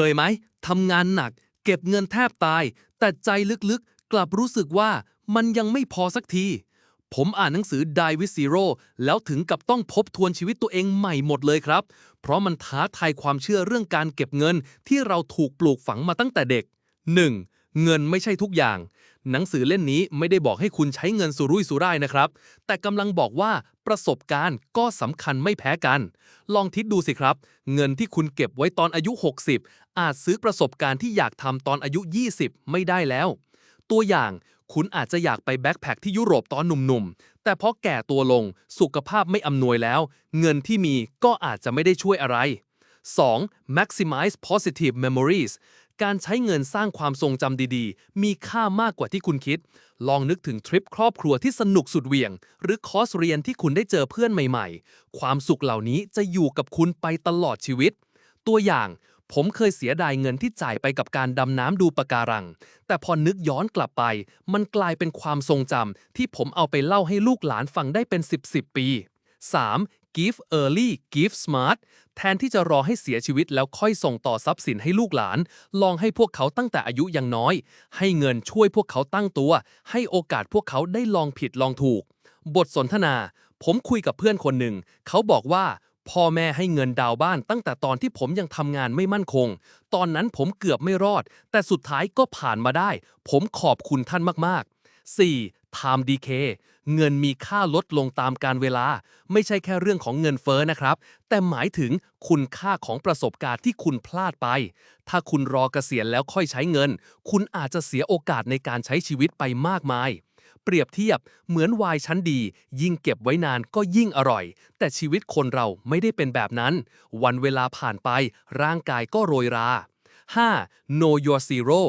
เคยไหมทำงานหนัก เก็บเงินแทบตาย แต่ใจลึกๆ กลับรู้สึกว่ามันยังไม่พอสักที ผมอ่านหนังสือ Die with Zero แล้วถึงกับต้องพบทวนชีวิตตัวเองใหม่หมดเลยครับ เพราะมันท้าทายความเชื่อเรื่องการเก็บเงินที่เราถูกปลูกฝังมาตั้งแต่เด็ก 1. เงินไม่ใช่ทุกอย่าง หนังสือเล่มนี้ไม่ได้บอกให้คุณใช้เงินสุรุ่ยสุร่ายนะครับ แต่กำลังบอกว่าประสบการณ์ก็สำคัญไม่แพ้กัน ลองคิดดูสิครับ เงินที่คุณเก็บไว้ตอนอายุ 60 อาจซื้อประสบการณ์ที่อยากทำตอนอายุ 20 ไม่ได้แล้ว ตัวอย่างคุณอาจจะอยากไปแบ็คแพคที่ยุโรปตอนหนุ่มๆ แต่พอแก่ตัวลงสุขภาพไม่อำนวยแล้ว เงินที่มีก็อาจจะไม่ได้ช่วยอะไร 2. maximize positive memories การใช้เงินสร้างความทรงจำดีๆ มีค่ามากกว่าที่คุณคิด ลองนึกถึงทริปครอบครัวที่สนุกสุดเหวี่ยง หรือคอร์สเรียนที่คุณได้เจอเพื่อนใหม่ๆ ความสุขเหล่านี้จะอยู่กับคุณไปตลอดชีวิต ตัวอย่างผมเคยเสียดายเงินที่จ่ายไปกับการดำน้ำดูปะการัง แต่พอนึกย้อนกลับไป มันกลายเป็นความทรงจำที่ผมเอาไปเล่าให้ลูกหลานฟังได้เป็น 10 10ปี 3. give early give smart แทนที่จะรอให้เสียชีวิตแล้วค่อยส่งต่อทรัพย์สินให้ลูกหลาน ลองให้พวกเขาตั้งแต่อายุยังน้อย ให้เงินช่วยพวกเขาตั้งตัว ให้โอกาสพวกเขาได้ลองผิดลองถูก บทสนทนา ผมคุยกับเพื่อนคนหนึ่ง เขาบอกว่าพ่อแม่ให้เงินดาวบ้านตั้งแต่ตอนที่ผมยังทำงานไม่มั่นคง ตอนนั้นผมเกือบไม่รอด แต่สุดท้ายก็ผ่านมาได้ ผมขอบคุณท่านมากๆ 4. Time decay เงินมีค่าลดลงตามการเวลา ไม่ใช่แค่เรื่องของเงินเฟ้อนะครับ แต่หมายถึงคุณค่าของประสบการณ์ที่คุณพลาดไป ถ้าคุณรอเกษียณแล้วค่อยใช้เงิน คุณอาจจะเสียโอกาสในการใช้ชีวิตไปมากมาย เปรียบเทียบเหมือนวน์ชั้นดี ยิ่งเก็บไว้นานก็ยิ่งอร่อย แต่ชีวิตคนเราไม่ได้เป็นแบบนั้น วันเวลาผ่านไป ร่างกายก็โรยรา 5. know your zero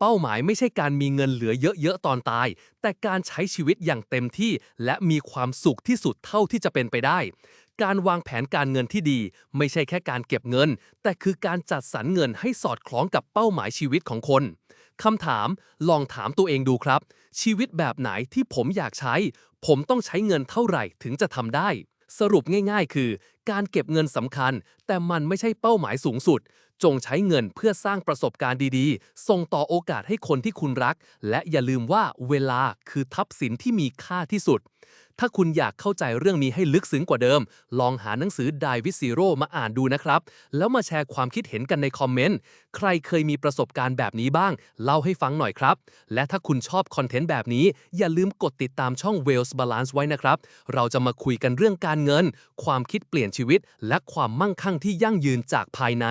เป้าหมายไม่ใช่การมีเงินเหลือเยอะๆตอนตาย แต่การใช้ชีวิตอย่างเต็มที่ และมีความสุขที่สุดเท่าที่จะเป็นไปได้ การวางแผนการเงินที่ดี ไม่ใช่แค่การเก็บเงิน แต่คือการจัดสรรเงินให้สอดคล้องกับเป้าหมายชีวิตของคนคำถามลองถามตัวเองดูครับ ชีวิตแบบไหนที่ผมอยากใช้ ผมต้องใช้เงินเท่าไหร่ถึงจะทำได้ สรุปง่าย ๆ คือ การเก็บเงินสำคัญ แต่มันไม่ใช่เป้าหมายสูงสุด จงใช้เงินเพื่อสร้างประสบการณ์ดีๆ ส่งต่อโอกาสให้คนที่คุณรัก และอย่าลืมว่าเวลาคือทรัพย์สินที่มีค่าที่สุด ถ้าคุณอยากเข้าใจเรื่องนี้ให้ลึกซึ้งกว่าเดิม ลองหาหนังสือ Die with Zero มาอ่านดูนะครับ แล้วมาแชร์ความคิดเห็นกันในคอมเมนต์ ใครเคยมีประสบการณ์แบบนี้บ้าง เล่าให้ฟังหน่อยครับ และถ้าคุณชอบคอนเทนต์แบบนี้ อย่าลืมกดติดตามช่อง Wales Balance ไว้นะครับ เราจะมาคุยกันเรื่องการเงิน ความคิดเปลี่ยนชีวิต และความมั่งคั่งที่ยั่งยืนจากภายใน